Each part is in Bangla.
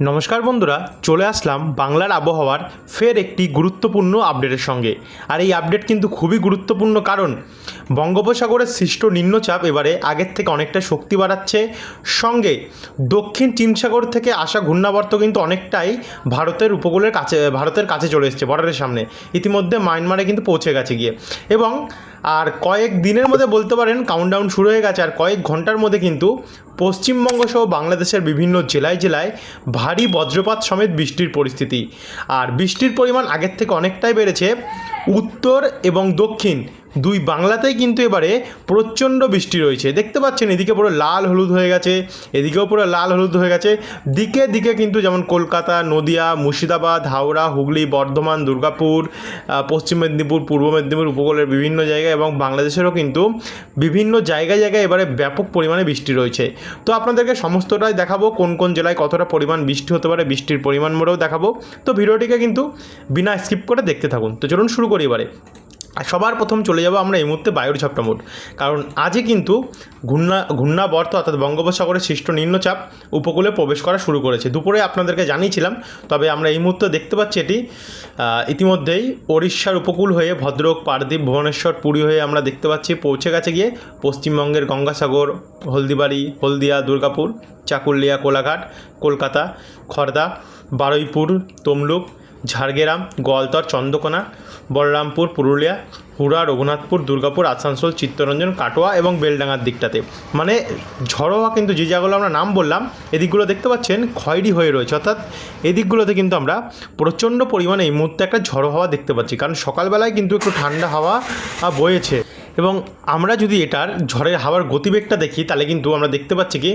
নমস্কার বন্ধুরা, চলে আসলাম বাংলার আবহাওয়ার ফের একটি গুরুত্বপূর্ণ আপডেটের সঙ্গে। আর এই আপডেট কিন্তু খুবই গুরুত্বপূর্ণ কারণ, বঙ্গোপসাগরের সৃষ্ট নিম্নচাপ এবারে আগের থেকে অনেকটা শক্তি বাড়াচ্ছে। সঙ্গে দক্ষিণ চীন সাগর থেকে আসা ঘূর্ণাবর্ত কিন্তু অনেকটাই ভারতের উপকূলের কাছে, ভারতের কাছে চলে এসেছে, বর্ডারের সামনে। ইতিমধ্যে মায়ানমারে কিন্তু পৌঁছে গেছে গিয়ে। এবং আর কয়েক দিনের মধ্যে বলতে পারেন কাউন্টডাউন শুরু হয়ে গেছে, আর কয়েক ঘণ্টার মধ্যে কিন্তু পশ্চিমবঙ্গ সহ বাংলাদেশের বিভিন্ন জেলায় জেলায় ভারী বজ্রপাত সমেত বৃষ্টির পরিস্থিতি। আর বৃষ্টির পরিমাণ আগের থেকে অনেকটাই বেড়েছে উত্তর এবং দক্ষিণ দুই বাংলাতেই কিন্তু এবারে প্রচণ্ড বৃষ্টি রয়েছে। দেখতে পাচ্ছেন, এদিকে পুরো লাল হলুদ হয়ে গেছে, এদিকেও পুরো লাল হলুদ হয়ে গেছে। দিকে দিকে কিন্তু যেমন কলকাতা, নদিয়া, মুর্শিদাবাদ, হাওড়া, হুগলি, বর্ধমান, দুর্গাপুর পশ্চিম মেদিনীপুর, পূর্ব মেদিনীপুর উপকূলের বিভিন্ন জায়গায় এবং বাংলাদেশেরও কিন্তু বিভিন্ন জায়গায় জায়গায় এবারে ব্যাপক পরিমাণে বৃষ্টি রয়েছে। তো আপনাদেরকে সমস্তটাই দেখাবো, কোন কোন জেলায় কতটা পরিমাণ বৃষ্টি হতে পারে, বৃষ্টির পরিমাণ মোড়েও দেখাবো। তো ভিডিওটিকে কিন্তু বিনা স্কিপ করে দেখতে থাকুন। তো চলুন শুরু করি এবারে। সবার প্রথম চলে যাব আমরা এই মুহূর্তে বায়ুর ঝাপটা মোড। কারণ আজই কিন্তু ঘূর্ণা, ঘূর্ণাবর্ত অর্থাৎ বঙ্গোপসাগরের সৃষ্ট নিম্নচাপ উপকূলে প্রবেশ করা শুরু করেছে। দুপুরে আপনাদেরকে জানিয়েছিলাম, তবে আমরা এই মুহূর্তে দেখতে পাচ্ছি এটি ইতিমধ্যেই ওড়িশার উপকূল হয়ে ভদ্রক পারদ্বীপ ভুবনেশ্বর, পুরী হয়ে আমরা দেখতে পাচ্ছি পৌঁছে গেছে গিয়ে পশ্চিমবঙ্গের গঙ্গাসাগর, হলদিবাড়ি, হলদিয়া, দুর্গাপুর, চাকুলিয়া, কোলাঘাট, কলকাতা, খর্দা, বারুইপুর, তমলুক ঝাড়গ্রাম, গোয়ালতর, চন্দ্রকোনা, বলরামপুর, পুরুলিয়া, হুড়া, রঘুনাথপুর, দুর্গাপুর, আসানসোল, চিত্তরঞ্জন, কাটোয়া এবং বেলডাঙ্গার দিকটাতে। মানে ঝড়ো হওয়া কিন্তু যে জায়গাগুলো আমরা নাম বললাম, এদিকগুলো দেখতে পাচ্ছেন খয়েরি হয়ে রয়েছে। অর্থাৎ এদিকগুলোতে কিন্তু আমরা প্রচণ্ড পরিমাণে এই মুহূর্তে একটা ঝড়ো হাওয়া দেখতে পাচ্ছি। কারণ সকালবেলায় কিন্তু একটু ঠান্ডা হাওয়া বয়েছে। এবং আমরা যদি এটার ঝড়ের হাওয়ার গতিবেগটা দেখি, তাহলে কিন্তু আমরা দেখতে পাচ্ছি কি,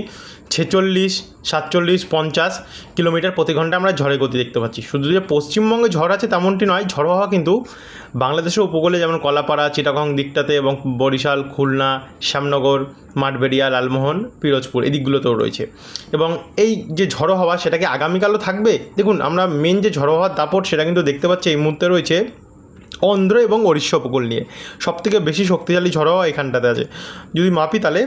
ছেচল্লিশ, সাতচল্লিশ, পঞ্চাশ কিলোমিটার প্রতি ঘণ্টা আমরা ঝড়ের গতি দেখতে পাচ্ছি। শুধু যে পশ্চিমবঙ্গে ঝড় আছে তেমনটি নয়, ঝড়ো হাওয়া কিন্তু বাংলাদেশের উপকূলে যেমন কলাপাড়া, চিটাগং দিকটাতে এবং বরিশাল, খুলনা, শ্যামনগর, মাঠবেড়িয়া, লালমোহন, পিরোজপুর এই দিকগুলোতেও রয়েছে। এবং এই যে ঝড়ো হাওয়া সেটাকে আগামীকালও থাকবে? দেখুন, আমরা মেন যে ঝড়ো হাওয়ার দাপট সেটা কিন্তু দেখতে পাচ্ছি এই মুহূর্তে রয়েছে অন্ধ্র এবং ওড়িশা উপকূল নিয়ে। সবথেকে বেশি শক্তিশালী ঝড় হওয়া এখানটাতে আছে। যদি মাপি তাহলে,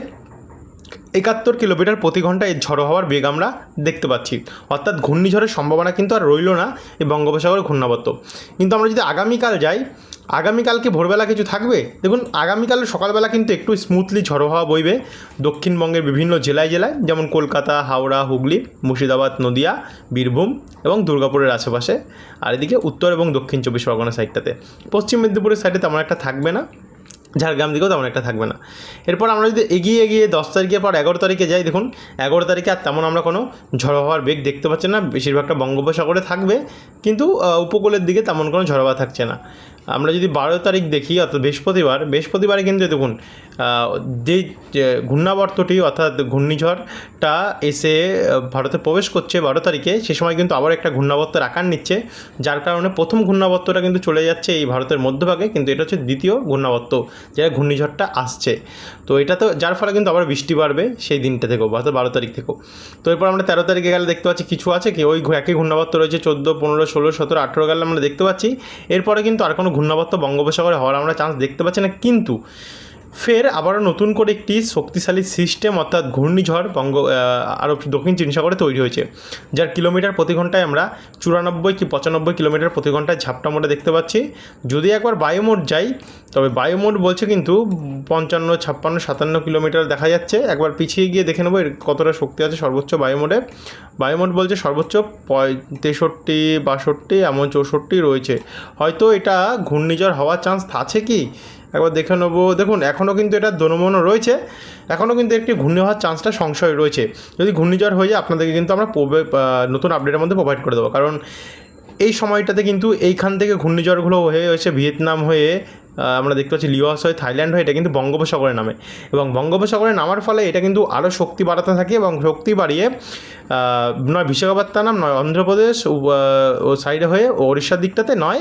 একাত্তর কিলোমিটার প্রতি ঘণ্টা এই ঝড়ো হওয়ার বেগ আমরা দেখতে পাচ্ছি। অর্থাৎ ঘূর্ণিঝড়ের সম্ভাবনা কিন্তু আর রইল না এই বঙ্গোপসাগরের ঘূর্ণাবর্ত। কিন্তু আমরা যদি আগামীকাল যাই আগামীকাল কি ভোরবেলা কিছু থাকবে? দেখুন, আগামীকাল সকালবেলা কিন্তু একটু স্মুথলি ঝড়ো হাওয়া বইবে। দক্ষিণবঙ্গের বিভিন্ন জেলায় জেলায়, যেমন কলকাতা, হাওড়া, হুগলি, মুর্শিদাবাদ, নদিয়া, বীরভূম এবং দুর্গাপুরের আশেপাশে। আর এদিকে উত্তর এবং দক্ষিণ চব্বিশ পরগনা সাইডটাতে পশ্চিম মেদিনীপুরের সাইডে তেমন একটা থাকবে না, ঝাড়গ্রাম দিকেও তেমন একটা থাকবে না। এরপর আমরা যদি এগিয়ে এগিয়ে দশ তারিখের পর এগারো তারিখে যাই, দেখুন, এগারো তারিখে আর তেমন আমরা কোনো ঝড়ো হওয়ার বেগ দেখতে পাচ্ছি না, বেশিরভাগটা বঙ্গোপসাগরে থাকবে। কিন্তু উপকূলের দিকে তেমন কোনো ঝড়ো থাকছে না। আমরা যদি বারো তারিখ দেখি অর্থাৎ বৃহস্পতিবার, বৃহস্পতিবারে কিন্তু দেখুন যে ঘূর্ণাবর্তটি অর্থাৎ ঘূর্ণিঝড়টা এসে ভারতে প্রবেশ করছে বারো তারিখে, সে সময় কিন্তু আবার একটা ঘূর্ণাবর্তের আকার নিচ্ছে, যার কারণে প্রথম ঘূর্ণাবর্তটা কিন্তু চলে যাচ্ছে এই ভারতের মধ্যভাগে, কিন্তু এটা হচ্ছে দ্বিতীয় ঘূর্ণাবর্ত যেটা ঘূর্ণিঝড়টা আসছে। তো এটা তো, যার ফলে কিন্তু আবার বৃষ্টি বাড়বে সেই দিনটা থেকেও, অর্থাৎ বারো তারিখ থেকেও। তো এরপর আমরা তেরো তারিখে গেলে দেখতে পাচ্ছি কিছু আছে কি, ওই একই ঘূর্ণাবর্ত রয়েছে, চোদ্দ, পনেরো, ষোলো, সতেরো, আঠেরো গেলে আমরা দেখতে পাচ্ছি। এরপরে কিন্তু আর কোনো ঘূর্ণাবর্ত বঙ্গোপসাগরে হওয়ার আমরা চান্স দেখতে পাচ্ছি না। কিন্তু ফের আবারও নতুন করে একটি শক্তিশালী সিস্টেম অর্থাৎ ঘূর্ণিঝড় বঙ্গ আরও দক্ষিণ চীন সাগরে তৈরি হয়েছে, যার কিলোমিটার প্রতি ঘন্টায় আমরা চুরানব্বই কি পঁচানব্বই কিলোমিটার প্রতি ঘন্টায় ঝাপটা মোড়ে দেখতে পাচ্ছি। যদি একবার বায়ুমোড যাই, তবে বায়ুমোড বলছে কিন্তু পঞ্চান্ন, ছাপ্পান্ন, সাতান্ন কিলোমিটার দেখা যাচ্ছে। একবার পিছিয়ে গিয়ে দেখে নেব এর কতটা শক্তি আছে সর্বোচ্চ বায়ুমোডে। বায়ুমোড বলছে সর্বোচ্চ তেষট্টি, বাষট্টি, এমন চৌষট্টি রয়েছে। হয়তো এটা ঘূর্ণিঝড় হওয়ার চান্স আছে কি? একবার দেখে নেব। দেখুন এখনও কিন্তু এটা দনমনও রয়েছে। এখনও কিন্তু একটি ঘূর্ণি হওয়ার চান্সটা সংশয় রয়েছে। যদি ঘূর্ণিঝড় হয়ে যায় আপনাদেরকে কিন্তু আমরা নতুন আপডেটের মধ্যে প্রোভাইড করে দেবো। কারণ এই সময়টাতে কিন্তু এইখান থেকে ঘূর্ণিঝড়গুলো হয়ে এসে ভিয়েতনাম হয়ে আমরা দেখতে পাচ্ছি লিওয়াস হয়ে থাইল্যান্ড হয়ে এটা কিন্তু বঙ্গোপসাগরে নামে। এবং বঙ্গোপসাগরে নামার ফলে এটা কিন্তু আরও শক্তি বাড়াতে থাকে এবং শক্তি বাড়িয়ে নয় বিশাখাপত্তনম নয় অন্ধ্রপ্রদেশ ও, সাইডে হয়ে ওড়িশার দিকটাতে নয়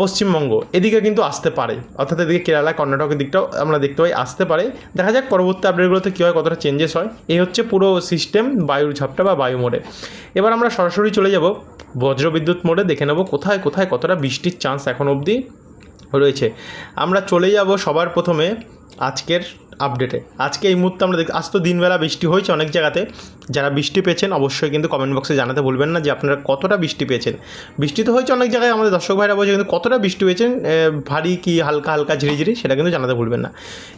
পশ্চিমবঙ্গ, এদিকে কিন্তু আসতে পারে। অর্থাৎ এদিকে কেরালা, কর্ণাটকের দিকটাও আমরা দেখতে পাই, আসতে পারে। দেখা যাক পরবর্তী আপডেটগুলোতে কী হয়, কতটা চেঞ্জেস হয়। এই হচ্ছে পুরো সিস্টেম বায়ুর ঝাপটা বা বায়ু মোড়ে। এবার আমরা সরাসরি চলে যাব বজ্রবিদ্যুৎ মোড়ে। দেখে নেব কোথায় কোথায় কতটা বৃষ্টির চান্স এখন অবধি রয়েছে। আমরা চলে যাব সবার প্রথমে আজকের আপডেটে আজকে এই মুহূর্তে আমরা দেখ আজ তো দিনবেলা বৃষ্টি হয়েছে অনেক জায়গাতে। যারা বৃষ্টি পেয়েছেন অবশ্যই কিন্তু কমেন্ট বক্সে জানাতে বলবেন না যে আপনারা কতটা বৃষ্টি পেয়েছেন। বৃষ্টি তো হয়েছে অনেক জায়গায়, আমাদের দর্শক ভাইরা বলছে কিন্তু কতটা বৃষ্টি পেয়েছেন ভারী কি হালকা হালকা ঝিরিঝিরি সেটা কিন্তু জানাতে ভুলবেন না।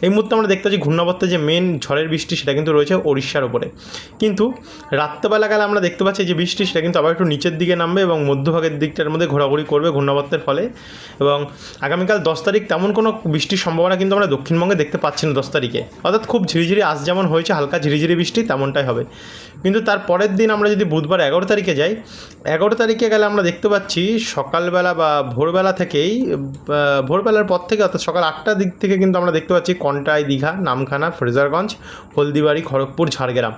এই মুহূর্তে আমরা দেখতে পাচ্ছি ঘূর্ণাবর্তে যে মেন ঝড়ের বৃষ্টি সেটা কিন্তু রয়েছে ওড়িশার ওপরে কিন্তু রাত্রেবেলাকালে আমরা দেখতে পাচ্ছি যে বৃষ্টি সেটা কিন্তু আবার একটু নিচের দিকে নামবে এবং মধ্যভাগের দিকটার মধ্যে ঘোরাঘুরি করবে ঘূর্ণাবর্তের ফলে। এবং আগামীকাল দশ তারিখ তেমন কোনো বৃষ্টির সম্ভাবনা কিন্তু আমরা দক্ষিণবঙ্গে দেখতে পাচ্ছি না দশ তারিখে। অর্থাৎ খুব ঝিরিঝিরি আজ যেমন হয়েছে, হালকা ঝিরিঝিরি বৃষ্টি তেমনটাই হবে। কিন্তু তার পরের দিন আমরা যদি বুধবার এগারো তারিখে যাই, এগারো তারিখে গেলে আমরা দেখতে পাচ্ছি সকালবেলা বা ভোরবেলা থেকেই ভোরবেলার পর থেকে অর্থাৎ সকাল আটটার দিক থেকে কিন্তু আমরা দেখতে পাচ্ছি কন্টাই, দীঘা, নামখানা, ফ্রেজারগঞ্জ, হলদিবাড়ি, খড়গপুর, ঝাড়গ্রাম।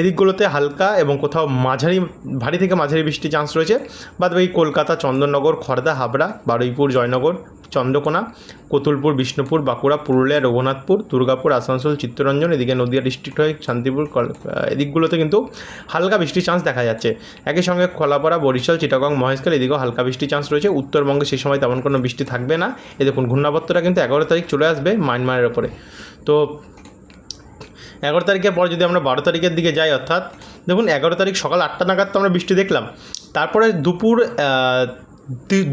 এদিকগুলোতে হালকা এবং কোথাও মাঝারি, ভারী থেকে মাঝারি বৃষ্টির চান্স রয়েছে। বাদ বাকি কলকাতা, চন্দননগর খড়দা হাবড়া, বারুইপুর, জয়নগর, চন্দ্রকোনা, কতুলপুর, বিষ্ণুপুর, বাঁকুড়া, পুরুলিয়া, রঘুনাথপুর, দুর্গাপুর আসানসোল, চিত্তরঞ্জন, এদিকে নদিয়া ডিস্ট্রিক্ট হয়ে শান্তিপুর এদিকগুলোতে কিন্তু হালকা বৃষ্টির চান্স দেখা যাচ্ছে। একই সঙ্গে খোলাপাড়া, বরিশাল, চিটাগং, মহেশখাল এদিকেও হালকা বৃষ্টির চান্স রয়েছে। উত্তরবঙ্গে সেই সময় তেমন কোনো বৃষ্টি থাকবে না। এ দেখুন, ঘূর্ণাবর্তটা কিন্তু এগারো তারিখ চলে আসবে মায়ানমারের ওপরে। তো এগারো তারিখের পর যদি আমরা বারো তারিখের দিকে যাই অর্থাৎ, দেখুন, এগারো তারিখ সকাল আটটা নাগাদ তো আমরা বৃষ্টি দেখলাম। তারপরে দুপুর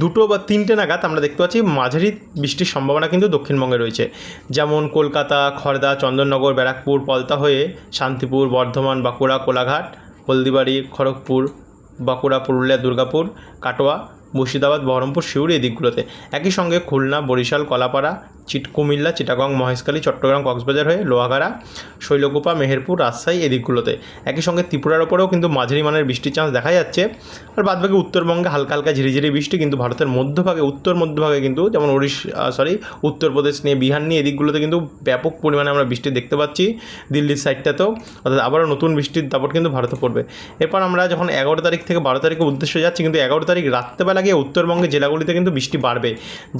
দুটো বা তিনটে নাগাদ আমরা দেখতে পাচ্ছি মাঝারি বৃষ্টির সম্ভাবনা কিন্তু দক্ষিণবঙ্গে রয়েছে। যেমন কলকাতা খড়দা চন্দননগর, ব্যারাকপুর, পলতা হয়ে শান্তিপুর, বর্ধমান, বাঁকুড়া, কোলাঘাট, হলদিবাড়ি, খড়গপুর, বাঁকুড়া, পুরুলিয়া, দুর্গাপুর, কাটোয়া মুর্শিদাবাদ, বহরমপুর, সিউড়ি এদিকগুলোতে একই সঙ্গে খুলনা, বরিশাল, কলাপাড়া, চিট কুমিল্লা, চিটাগং, মহেশখালী, চট্টগ্রাম, কক্সবাজার হয়ে লোহাগাড়া, শৈলকুপা, মেহেরপুর, রাজশাহী এই দিকগুলোতে। একই সঙ্গে ত্রিপুরার ওপরেও কিন্তু মাঝারি মানের বৃষ্টির চান্স দেখা যাচ্ছে। আর বাদবাকি উত্তরবঙ্গে হালকা হালকা ঝিরিঝিরি বৃষ্টি, কিন্তু ভারতের মধ্যভাগে, উত্তর মধ্যভাগে কিন্তু যেমন উড়িষ্যা সরি উত্তরপ্রদেশ নিয়ে বিহার নিয়ে এদিকগুলোতে কিন্তু ব্যাপক পরিমাণে আমরা বৃষ্টি দেখতে পাচ্ছি দিল্লির সাইডটাতেও অর্থাৎ আবারও নতুন বৃষ্টির দাপট কিন্তু ভারতে পড়বে। এরপর আমরা যখন এগারো তারিখ থেকে বারো তারিখের উদ্দেশ্যে যাচ্ছি, কিন্তু এগারো তারিখ রাত্রেবেলা গিয়ে উত্তরবঙ্গের জেলাগুলিতে কিন্তু বৃষ্টি বাড়বে।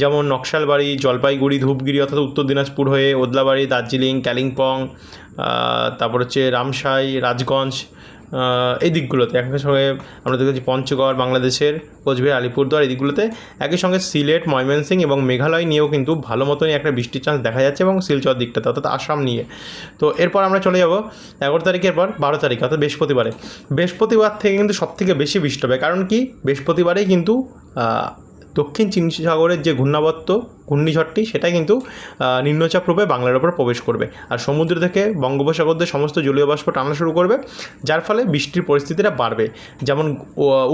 যেমন নকশালবাড়ি, জলপাইগুড়ি, ধূপগিরি অর্থাৎ উত্তর দিনাজপুর হয়ে ওদলাবাড়ি, দার্জিলিং, কালিম্পং তারপর হচ্ছে রামসাই, রাজগঞ্জ এই দিকগুলোতে। একই সঙ্গে আমরা দেখেছি পঞ্চগড়, বাংলাদেশের, কোচবিহার, আলিপুরদুয়ার, এই দিকগুলোতে একই সঙ্গে সিলেট ময়মনসিং এবং মেঘালয় নিয়েও কিন্তু ভালো মতনই একটা বৃষ্টির চান্স দেখা যাচ্ছে এবং শিলচর দিকটাতে অর্থাৎ আসাম নিয়ে। তো এরপর আমরা চলে যাব এগারো তারিখের পর বারো তারিখ, অর্থাৎ বৃহস্পতিবারে। বৃহস্পতিবার থেকে কিন্তু সবথেকে বেশি বৃষ্টি হবে। কারণ কি? বৃহস্পতিবারেই কিন্তু দক্ষিণ চীন সাগরের যে ঘূর্ণাবর্ত ঘূর্ণিঝড়টি, সেটা কিন্তু নিম্নচাপ রূপে বাংলার ওপর প্রবেশ করবে। আর সমুদ্র থেকে বঙ্গোপসাগর দিয়ে সমস্ত জলীয় বাষ্প টানা শুরু করবে, যার ফলে বৃষ্টির পরিস্থিতিটা বাড়বে। যেমন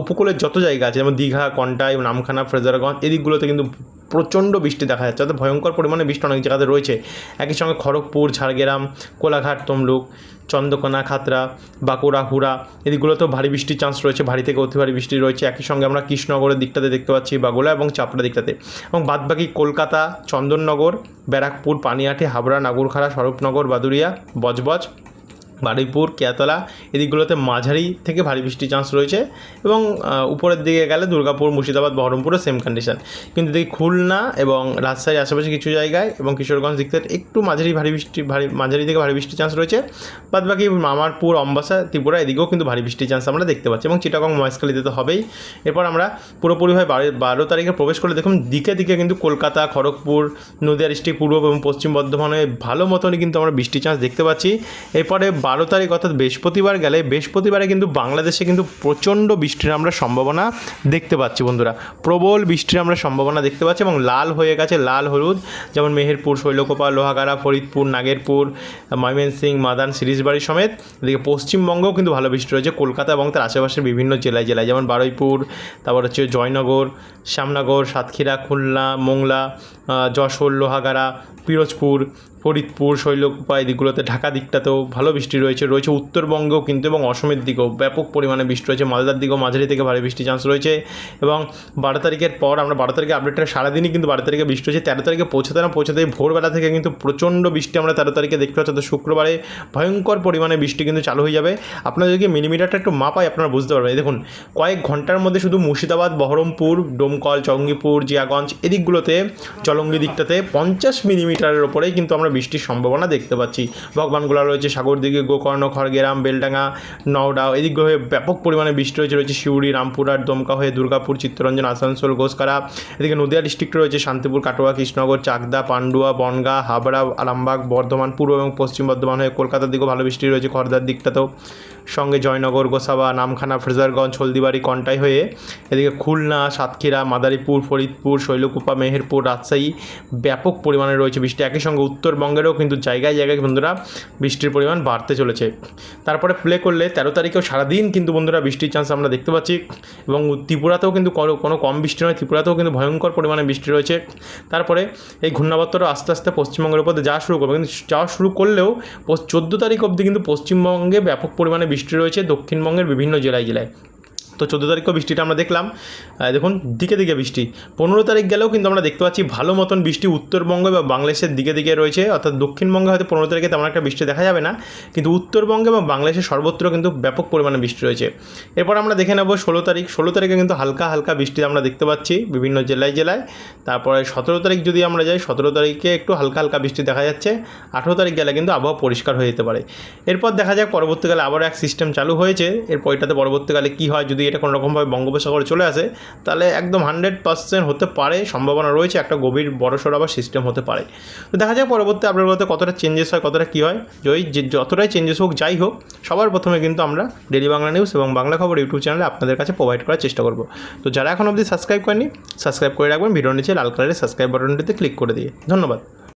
উপকূলের যত জায়গা আছে, যেমন দীঘা, কন্টাই, নামখানা, ফ্রেজারগঞ্জ, এদিকগুলোতে দিকগুলোতে কিন্তু প্রচণ্ড বৃষ্টি দেখা যাচ্ছে। অর্থাৎ ভয়ঙ্কর পরিমাণে বৃষ্টি অনেক জায়গাতে রয়েছে। একই সঙ্গে খড়গপুর, ঝাড়গ্রাম, কোলাঘাট, তমলুক, চন্দ্রকোনা খাতরা বাঁকুড়া, হুড়া এদিকগুলোতেও ভারী বৃষ্টির চান্স রয়েছে। ভারী থেকে অতি ভারী বৃষ্টি রয়েছে। একই সঙ্গে আমরা কৃষ্ণনগরের দিকটাতে দেখতে পাচ্ছি বাগুলা এবং চাপড়া দিকটাতে। এবং বাদবাকি কলকাতা, চন্দননগর, ব্যারাকপুর পানিহাটি হাবড়া, নাগরখাড়া, স্বরূপনগর বাদুরিয়া বজবজ বারুইপুর, কেয়াতলা, এদিকগুলোতে মাঝারি থেকে ভারী বৃষ্টির চান্স রয়েছে এবং উপরের দিকে গেলে দুর্গাপুর, মুর্শিদাবাদ, বহরমপুরও সেম কন্ডিশন কিন্তু দেখি খুলনা এবং রাজশাহীর আশেপাশে কিছু জায়গায় এবং কিশোরগঞ্জ দিক থেকে একটু মাঝারি ভারী বৃষ্টি, ভারী, মাঝারি থেকে ভারী বৃষ্টির চান্স রয়েছে। বাদ বাকি মামারপুর, অম্বাসা, ত্রিপুরা এদিকেও কিন্তু ভারী বৃষ্টির চান্স আমরা দেখতে পাচ্ছি এবং চিটাগং, মহেশখালীতে তো হবেই। এরপর আমরা পুরোপুরিভাবে বারো বারো তারিখে প্রবেশ করে দেখুন দিকে দিকে কিন্তু কলকাতা, খড়গপুর, নদিয়া, ডিস্ট্রিক্ট পূর্ব এবং পশ্চিম বর্ধমানে ভালো মতনই কিন্তু আমরা বৃষ্টির চান্স দেখতে পাচ্ছি। এরপরে বারো তারিখ অর্থাৎ বৃহস্পতিবার গেলে, বৃহস্পতিবারে কিন্তু বাংলাদেশে কিন্তু প্রচণ্ড বৃষ্টির আমরা সম্ভাবনা দেখতে পাচ্ছি বন্ধুরা। প্রবল বৃষ্টির আমরা সম্ভাবনা দেখতে পাচ্ছি এবং লাল হয়ে গেছে, লাল হলুদ। যেমন মেহেরপুর, শৈলকোপা, লোহাগাড়া, ফরিদপুর, নাগেরপুর, ময়মনসিংহ, মাদান, সিরিজবাড়ি সমেত। এদিকে পশ্চিমবঙ্গেও কিন্তু ভালো বৃষ্টি রয়েছে, কলকাতা এবং তার আশেপাশের বিভিন্ন জেলায় জেলায়। যেমন বারুইপুর, তারপর হচ্ছে জয়নগর, শ্যামনগর, সাতক্ষীরা, খুলনা, মোংলা যশোর, লোহাগাড়া, পিরোজপুর ফরিদপুর, শৈলকুপা এই দিকগুলোতে ঢাকা দিকটাতেও ভালো বৃষ্টি রয়েছে। রয়েছে উত্তরবঙ্গেও কিন্তু এবং অসমের দিকেও ব্যাপক পরিমাণে বৃষ্টি রয়েছে। মালদার দিকেও মাঝারি থেকে ভারী বৃষ্টির চান্স রয়েছে এবং বারো তারিখের পর আমরা বারো তারিখে আপডেটটা সারাদিনই কিন্তু বারো তারিখে বৃষ্টি হয়েছে তেরো তারিখে পৌঁছাতে না পৌঁছাতে ভোরবেলা থেকে কিন্তু প্রচণ্ড বৃষ্টি আমরা তেরো তারিখে দেখতে পাচ্ছি। তো শুক্রবারে ভয়ঙ্কর পরিমাণে বৃষ্টি কিন্তু চালু হয়ে যাবে। আপনারা যদি মিলিমিটারটা একটু মাপায় আপনারা বুঝতে পারবেন। দেখুন, কয়েক ঘণ্টার মধ্যে শুধু মুর্শিদাবাদ, বহরমপুর, ডোমকল, চঙ্গিপুর, জিয়াগঞ্জ এদিকগুলোতে চলঙ্গি দিকটাতে পঞ্চাশ মিলিমিটারের ওপরেই কিন্তু আমরা বৃষ্টির সম্ভাবনা দেখতে পাচ্ছি। ভগবানগোলা রয়েছে সাগরদিঘি, গোকর্ণ, খড়গেরাম, বেলডাঙ্গা নওডা এদিক হয়ে ব্যাপক পরিমাণে বৃষ্টি রয়েছে রয়েছে সিউড়ি, রামপুরহাট, দমকা হয়ে দুর্গাপুর, চিত্তরঞ্জন, আসানসোল, ঘোষকারা। এদিকে নদিয়া ডিস্ট্রিক্ট রয়েছে শান্তিপুর, কাটোয়া, কৃষ্ণনগর, চাকদা, পান্ডুয়া, বনগা, হাবড়া, আরামবাগ, বর্ধমান, পূর্ব এবং পশ্চিম বর্ধমান হয়ে কলকাতার দিকেও ভালো বৃষ্টি রয়েছে খড়দার দিকটাতেও। সঙ্গে জয়নগর, গোসাবা, নামখানা, ফ্রেজারগঞ্জ, হলদিবাড়ি, কন্টাই হয়ে এদিকে খুলনা, সাতক্ষীরা, মাদারীপুর, ফরিদপুর, শৈলকুপা, মেহেরপুর, রাজশাহী ব্যাপক পরিমাণে রয়েছে বৃষ্টি। একই সঙ্গে উত্তরবঙ্গেরও কিন্তু জায়গায় জায়গায় বন্ধুরা বৃষ্টির পরিমাণ বাড়তে চলেছে। তারপরে প্লে করলে তেরো তারিখেও সারাদিন কিন্তু বন্ধুরা বৃষ্টির চান্স আমরা দেখতে পাচ্ছি এবং ত্রিপুরাতেও কিন্তু কোনো কম বৃষ্টি নয়, ত্রিপুরাতেও কিন্তু ভয়ঙ্কর পরিমাণে বৃষ্টি রয়েছে। তারপরে এই ঘূর্ণাবর্তটা আস্তে আস্তে পশ্চিমবঙ্গের উপর যাওয়া শুরু করবে। কিন্তু যাওয়া শুরু করলেও চোদ্দ তারিখ অবধি কিন্তু পশ্চিমবঙ্গে ব্যাপক পরিমাণে বৃষ্টি রয়েছে দক্ষিণবঙ্গের বিভিন্ন জেলায় জেলায়। তো চোদ্দ তারিখও বৃষ্টিটা আমরা দেখলাম। দেখুন, দিকে দিকে বৃষ্টি। পনেরো তারিখ গেলেও কিন্তু আমরা দেখতে পাচ্ছি ভালো মতন বৃষ্টি উত্তরবঙ্গ বা বাংলাদেশের দিকে দিকে রয়েছে। অর্থাৎ দক্ষিণবঙ্গে হয়তো পনেরো তারিখে তেমন একটা বৃষ্টি দেখা যাবে না। কিন্তু উত্তরবঙ্গে বা বাংলাদেশের সর্বত্র কিন্তু ব্যাপক পরিমাণে বৃষ্টি রয়েছে। এরপর আমরা দেখে নেব ষোলো তারিখ। ষোলো তারিখে কিন্তু হালকা হালকা বৃষ্টি আমরা দেখতে পাচ্ছি বিভিন্ন জেলায় জেলায়। তারপরে সতেরো তারিখ যদি আমরা যাই, সতেরো তারিখে একটু হালকা হালকা বৃষ্টি দেখা যাচ্ছে। আঠেরো তারিখ গেলে কিন্তু আবহাওয়া পরিষ্কার হয়ে যেতে পারে। এরপর দেখা যাক পরবর্তীকালে আবার এক সিস্টেম চালু হয়েছে। এরপর এটাতে পরবর্তীকালে কী হয় যদি এটা কোনো রকমভাবে বঙ্গোপসাগরে চলে আসে, তাহলে একদম হান্ড্রেড পার্সেন্ট হতে পারে, সম্ভাবনা রয়েছে, একটা গভীর বড়সড় আবার সিস্টেম হতে পারে। তো দেখা যাক পরবর্তী আপডেটগুলোতে কতটা চেঞ্জেস হয়, কতটা কী হয় যে যতটাই চেঞ্জেস হোক, যাই হোক, সবার প্রথমে কিন্তু আমরা ডেলি বাংলা নিউজ এবং বাংলা খবর ইউটিউব চ্যানেলে আপনাদের কাছে প্রোভাইড করার চেষ্টা করব। তো যারা এখন অবধি সাবস্ক্রাইব করেনি সাবস্ক্রাইব করে রাখবেন, ভিডিওর নিচে লাল কালারের সাবস্ক্রাইব বাটনটিতে ক্লিক করে দিয়ে। ধন্যবাদ।